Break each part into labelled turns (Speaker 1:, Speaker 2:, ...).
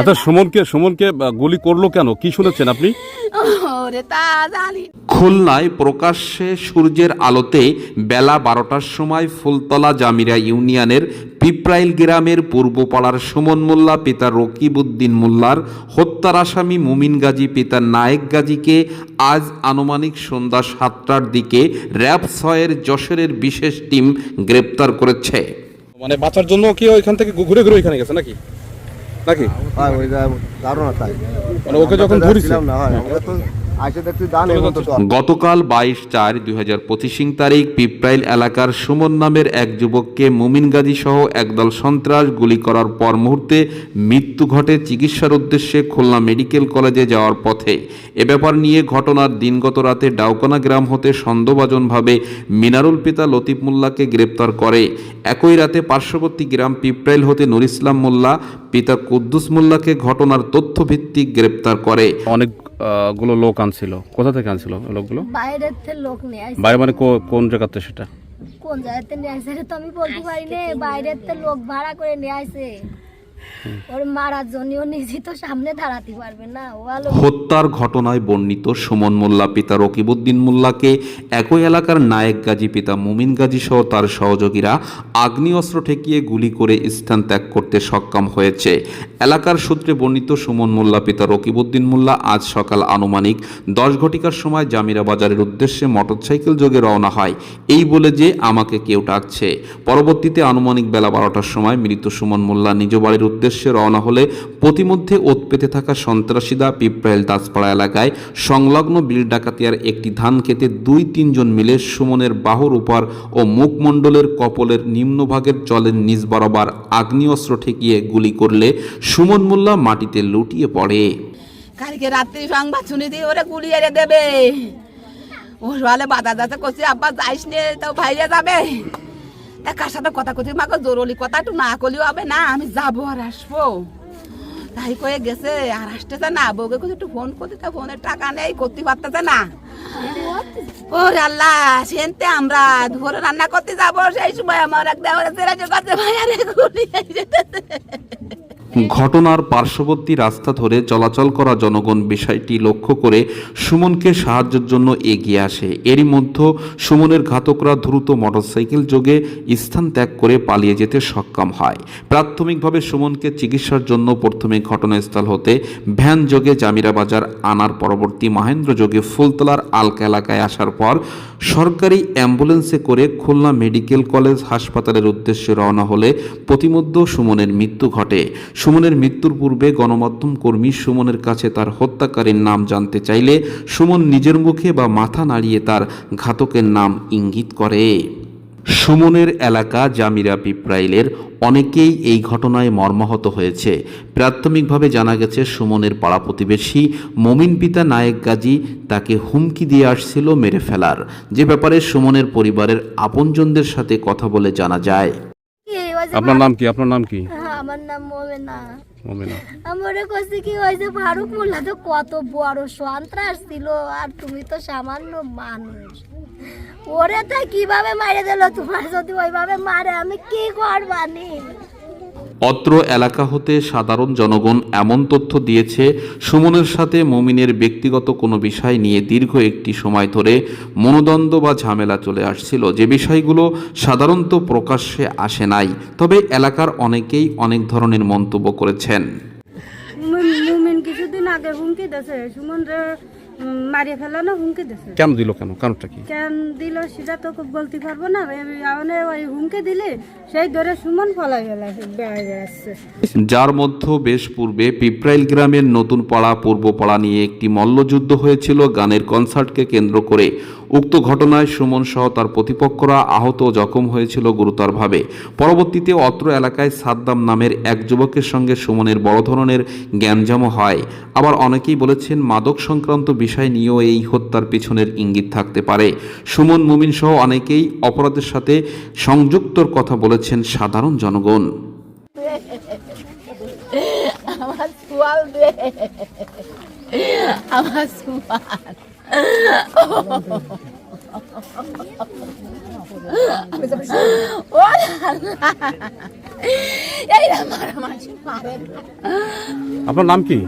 Speaker 1: আচ্ছা সুমনকে সুমনকে গুলি করল কেন? কি শুনেছেন আপনি?
Speaker 2: খুলনায় প্রকাশ্যে সূর্যের আলোতে বেলা বারোটার সময় ফুলতলা জামিরা ইউনিয়নের পিপ্রাইল গ্রামের পূর্বপাড়ার সুমন মোল্লা পিতা রকিবউদ্দিন মোল্লার হত্যার আসামি মুমিন গাজী পিতা নায়েক গাজীকে আজ আনুমানিক সন্ধ্যা সাতটার দিকে র্যাব ছয়ের যশোরের বিশেষ টিম গ্রেপ্তার করেছে।
Speaker 1: মানে বাঁচার জন্য কি ওইখান থেকে ঘুরে ঘুরে ওইখানে গেছে নাকি? নাকি?
Speaker 3: ওই তাই।
Speaker 1: মানে ওকে যখন
Speaker 3: আমরা
Speaker 1: ধরেছে।
Speaker 3: ছিলাম না হয় তো
Speaker 2: গতকাল বাইশ চার দুই হাজার পঁচিশ তারিখ পিপ্রাইল এলাকার সুমন নামের এক যুবককে মুমিন গাজী সহ একদল সন্ত্রাস গুলি করার পর মুহূর্তে মৃত্যু ঘটে চিকিৎসার উদ্দেশ্যে খুলনা মেডিকেল কলেজে যাওয়ার পথে। এ ব্যাপার নিয়ে ঘটনার দিনগত রাতে ডাউকনা গ্রাম হতে সন্দেহভাজনভাবে মিনারুল পিতা লতিফ মোল্লাকে গ্রেপ্তার করে। একই রাতে পার্শ্ববর্তী গ্রাম পিপ্রাইল হতে নুর ইসলাম মোল্লা পিতা কুদ্দুস মোল্লাকে ঘটনার তথ্যভিত্তিক গ্রেপ্তার করে।
Speaker 1: অনেক গুলো লোক আনছিল। কোথা থেকে আনছিল লোকগুলো?
Speaker 4: বাইরের থেকে লোক নিয়ে
Speaker 1: বাইরে মানে কোন জায়গাতে সেটা?
Speaker 4: কোন জায়গাতে নিয়ে আসে তো আমি বলতে পারি না বাইরের থেকে লোক ভাড়া করে নিয়ে আসে। ওর মারার জন্য ও নিজে তো সামনে দাঁড়াতে পারবে না, ও
Speaker 2: হত্যার ঘটনায় বর্ণিত সুমন মোল্লা, পিতা রকিবউদ্দিন মোল্লাকে একই এলাকার নায়েক গাজী, পিতা মুমিন গাজী সহ তার সহযোগীরা আগ্নেয়াস্ত্র ঠেকিয়ে গুলি করে স্থান ত্যাগ করতে সক্ষম হয়েছে। এলাকার সূত্রে বর্ণিত সুমন মোল্লা, পিতা রকিবউদ্দিন মোল্লা আজ সকাল আনুমানিক দশ ঘটিকার সময় জামিরা বাজারের উদ্দেশ্যে মোটরসাইকেল যোগে রওনা হয়। এই বলে যে, আমাকে কেউ ডাকছে। পরবর্তীতে আনুমানিক বেলা বারোটার সময় মৃত সুমন মোল্লা নিজ বাড়ির উদ্দেশ্যে রওনা হলে প্রতিমধ্যে ওত পেতে থাকা সন্ত্রাসীরা পিপ্রাইল দাসপাড়া এলাকায় সংলগ্ন বিল ডাকাতিয়ার একটি ধান খেতে দুই তিনজন মিলে সুমনের বাহুর উপর ও মুখমণ্ডলের কপলের নিম্নভাগের জলের নিচ বরাবর আগ্নেয়াস্ত্র ঠেকিয়ে গুলি করলে সুমন মোল্লা মাটিতে লুটিয়ে পড়ে।
Speaker 5: কালকে রাত্রি সংবাদ শুনে দিয়ে ওরে গুলি এনে দেবে। ও সকালে বাধা দাদা করছি, আব্বা যাইস নে, তো ভাইয়া যাবে। কার সাথে কথা কথি মাকে জরুরি কথা, একটু না করলেও হবে না, আমি যাব আর আসব। তাই কয়ে গেছে, আর আসতেছে না, বউকে কিছু একটু ফোন করতে তা ফোনের টাকা নেই, করতে পারতেছে না। ও আল্লাহ, সেনতে আমরা ধরে রান্না করতে যাব, সেই সময় আমার একদম দেওয়ার কাছে এসে
Speaker 2: ঘটনার পার্শ্ববর্তী রাস্তা ধরে চলাচল করা জনগণ বিষয়টি লক্ষ্য করে সুমনকে সাহায্যের জন্য এগিয়ে আসে। এরই মধ্যে সুমনের ঘাতকরা দ্রুত মোটরসাইকেল যোগে স্থান ত্যাগ করে পালিয়ে যেতে সক্ষম হয়। প্রাথমিকভাবে সুমনকে চিকিৎসার জন্য প্রথমে ঘটনাস্থল হতে ভ্যান যোগে জামিরা বাজার আনার পরবর্তী মহেন্দ্র যোগে ফুলতলার আলকা এলাকায় আসার পর সরকারি অ্যাম্বুলেন্সে করে খুলনা মেডিকেল কলেজ হাসপাতালের উদ্দেশ্যে রওনা হলে প্রতিমধ্যে সুমনের মৃত্যু ঘটে। সুমনের মৃত্যুর পূর্বে গণমাধ্যম কর্মী সুমনের কাছে তার হত্যাকারীর নাম জানতে চাইলে সুমন নিজের মুখে বা মাথা নাড়িয়ে তার ঘাতকের নাম ইঙ্গিত করে। সুমনের এলাকা জামিরা পিপ্রাইলের অনেকেই এই ঘটনায় মর্মাহত হয়েছে। প্রাথমিকভাবে জানা গেছে সুমনের পাড়া প্রতিবেশী মমিন পিতা নায়েক গাজী তাকে হুমকি দিয়ে আসছিল মেরে ফেলার। যে ব্যাপারে সুমনের পরিবারের আপনজনদের সাথে কথা বলে জানা যায়।
Speaker 1: আপনার নাম কি? আপনার নাম কি?
Speaker 4: হ্যাঁ, আমার নাম মোমেনা।
Speaker 1: মমিনা।
Speaker 4: আমার কাছে কি ওই যে ফারুক মোল্লা তো কত বড় সন্ত্রাস ছিল আর তুমি তো সামান্য মানুষ। ওরে তো কীভাবে মারে দিল? তোমার যদি ওইভাবে মারে আমি কি করবানি
Speaker 2: অত্র এলাকা হতে সাধারণ জনগণ এমন তথ্য দিয়েছে সুমনের সাথে মমিনের ব্যক্তিগত কোনো বিষয় নিয়ে দীর্ঘ একটি সময় ধরে মনোদ্বন্দ্ব বা ঝামেলা চলে আসছিল। যে বিষয়গুলো সাধারণত প্রকাশ্যে আসে নাই তবে এলাকার অনেকেই অনেক ধরনের মন্তব্য করেছেন।
Speaker 6: মুমিন কিছুদিন আগে হুমকি মারিয়ে ফেলানো হুমকি দিছে।
Speaker 1: কেন দিল কেন? কারণটা কি?
Speaker 6: কেন দিল সেটা তো বলতে পারব না। মানে ওই হুমকি দিলে সেই ধরে সুমন ফলাই বেড়াই বেড়াচ্ছে
Speaker 2: যার মধ্যে বেশ পূর্বে পিপ্রাইল গ্রামের নতুন পাড়া পূর্ব পাড়া নিয়ে একটি মল্লযুদ্ধ হয়েছিল। গানের কনসার্টকে কেন্দ্র করে উক্ত ঘটনায় সুমন সহ তার প্রতিপক্ষরা আহত ও জখম হয়েছিল গুরুতরভাবে। পরবর্তীতে অত্র এলাকায় সাদ্দাম নামের এক যুবকের সঙ্গে সুমনের বড় ধরনের জ্ঞানজামও হয়। আবার অনেকেই বলেছেন, মাদক সংক্রান্ত বিষয় নিয়েও এই হত্যার পিছনের ইঙ্গিত থাকতে পারে। সুমন, মুমিন সহ অনেকেই অপরাধের সাথে সংযুক্তর কথা বলেছেন সাধারণ জনগণ।
Speaker 5: আমার আমার
Speaker 1: আপনার নাম কি?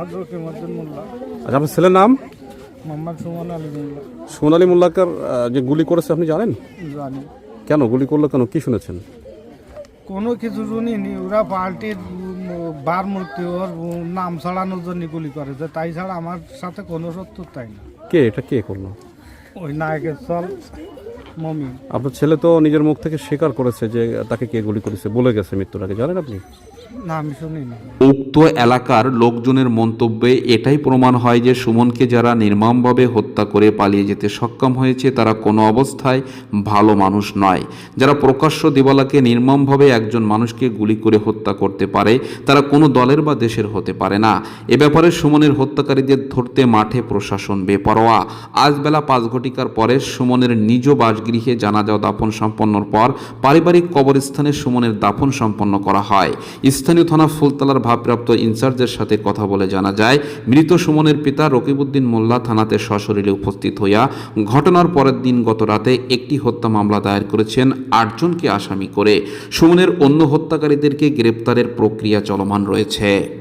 Speaker 1: আচ্ছা আপনার ছেলের নাম?
Speaker 7: মোহাম্মদ সুমন আলী
Speaker 1: সোনালী মোল্লাকার যে গুলি করেছে আপনি জানেন?
Speaker 7: জানি।
Speaker 1: কেন গুলি করল কেন? কি শুনেছেন?
Speaker 7: কোনো কিছু শুনিনি ওরা পার্টির বার মূর্তি ওর নাম ছাড়ানোর জন্য গুলি করে যে তাই ছাড়া আমার সাথে কোনো সত্তর তাই না।
Speaker 1: কে? এটা কে করল?
Speaker 7: ওই নায়কের চল মমি।
Speaker 1: আপনার ছেলে তো নিজের মুখ থেকে স্বীকার করেছে যে তাকে কে গুলি করেছে বলে গেছে মৃত্যুর আগে জানেন আপনি?
Speaker 2: উক্ত এলাকার লোকজনের মন্তব্যে এটাই প্রমাণ হয় যে সুমনকে যারা নির্মমভাবে হত্যা করে পালিয়ে যেতে সক্ষম হয়েছে, তারা কোনো অবস্থায় ভালো মানুষ নয়। যারা প্রকাশ্য দিবালাকে নির্মমভাবে একজন মানুষকে গুলি করে হত্যা করতে পারে, তারা কোনো দলের বা দেশের হতে পারে না। এ ব্যাপারে সুমনের হত্যাকারীদের ধরতে মাঠে প্রশাসন বেপরোয়া। আজ বেলা পাঁচ ঘটিকার পরে সুমনের নিজ বাসগৃহে জানাজা ও দাফন সম্পন্নর পর পারিবারিক কবরস্থানে সুমনের দাফন সম্পন্ন করা হয়। স্থানীয় থানা ফুলতলার ভারপ্রাপ্ত ইনচার্জের সাথে কথা বলে জানা যায়, মৃত সুমনের পিতা রকিবউদ্দিন মোল্লা থানাতে সশরীরে উপস্থিত হইয়া ঘটনার পরের দিন গত রাতে একটি হত্যা মামলা দায়ের করেছেন আটজনকে আসামি করে। সুমনের অন্য হত্যাকারীদেরকে গ্রেপ্তারের প্রক্রিয়া চলমান রয়েছে।